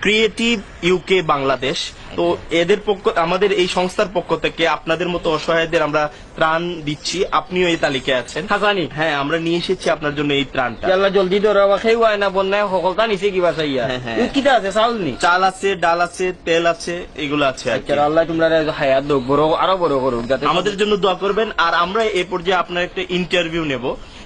creative UK Bangladesh তো এদের পক্ষ আমাদের এই সংস্থার পক্ষ থেকে আপনাদের মতো অসহায়দের আমরা ত্রাণ দিচ্ছি। আপনিও এই তালিকায় আছেন। হাসানি। হ্যাঁ আমরা নিয়ে এসেছি আপনার জন্য এই ত্রাণটা। ইয়াল্লা জলদি ধরো খেয়ে হয় না বন্যায় সকলটা নিচে কিবা চাইয়া হ্যাঁ, হ্যাঁ। কিটা আছে চাউল নি? চাল আছে ডাল আছে তেল আছে এগুলো আছে আর কি। আচ্ছা আল্লাহ তোমরা হায়াত দোক বড় আরও বড় করুক আমাদের জন্য দোয়া করবেন। আর আমরা এ পর্যায়ে আপনার একটা ইন্টারভিউ নেব।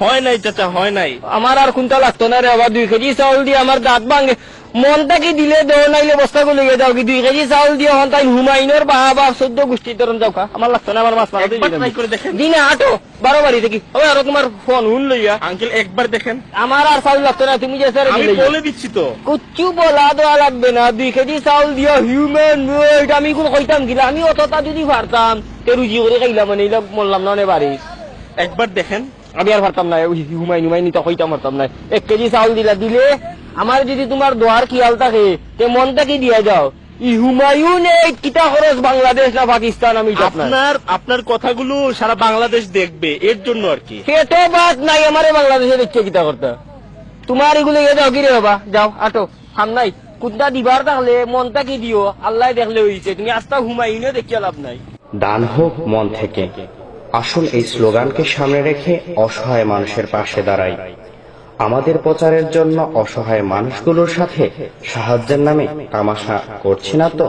হয় নাই চাচা হয় নাই। আমার আর কোনটা লাগতো না রে আবার দুই কেজি চাউল দিয়ে আমার দাঁত ভাঙে। মনটা কি দিলে দেও নাইলে বস্তা গুলো গিয়ে যাও কি দুই কেজি চাউল দিয়ে হন তাই হুমায়ুনের বা বা চোদ্দ গোষ্ঠী ধরন যাও খা। আমার লাগতো না আমার মাছ মারা। দিনে আটো বারো বাড়ি থেকে ওই আর তোমার ফোন হুন লইয়া আঙ্কেল একবার দেখেন। আমার আর চাউল লাগতো না তুমি যে স্যার আমি বলে দিচ্ছি তো। কুচ্ছু বলা দেওয়া লাগবে না দুই কেজি চাউল দিয়া হিউম্যান ওয়েট আমি কোন কইতাম গিলা আমি অতটা যদি পারতাম তে রুজি করে খাইলাম মানে মরলাম না বাড়ি একবার দেখেন। আমি আর পারতাম না ওই হুমাই নুমাই নিতে কইতাম পারতাম না। এক কেজি চাউল দিলা দিলে আমার যদি তোমার দোয়ার খেয়াল থাকে তে মনটা কি দিয়া যাও। ই হুমায়ুন এই কিতা খরচ বাংলাদেশ না পাকিস্তান আমি আপনার আপনার আপনার কথাগুলো সারা বাংলাদেশ দেখবে এর জন্য আর কি। পেটে বাদ নাই আমারে বাংলাদেশে দেখছে কিতা করতে। তোমার এগুলো ইয়ে যাও কিরে বাবা যাও আটো হাম নাই। কুন্তা দিবার থাকলে মনটা কি দিও আল্লাহ দেখলে হইছে। তুমি আস্তা হুমায়ুনও দেখিয়া লাভ নাই। দান হোক মন থেকে। আসুন এই স্লোগানকে সামনে রেখে অসহায় মানুষের পাশে দাঁড়াই। আমাদের প্রচারের জন্য অসহায় মানুষগুলোর সাথে সাহায্যের নামে তামাশা করছি না তো?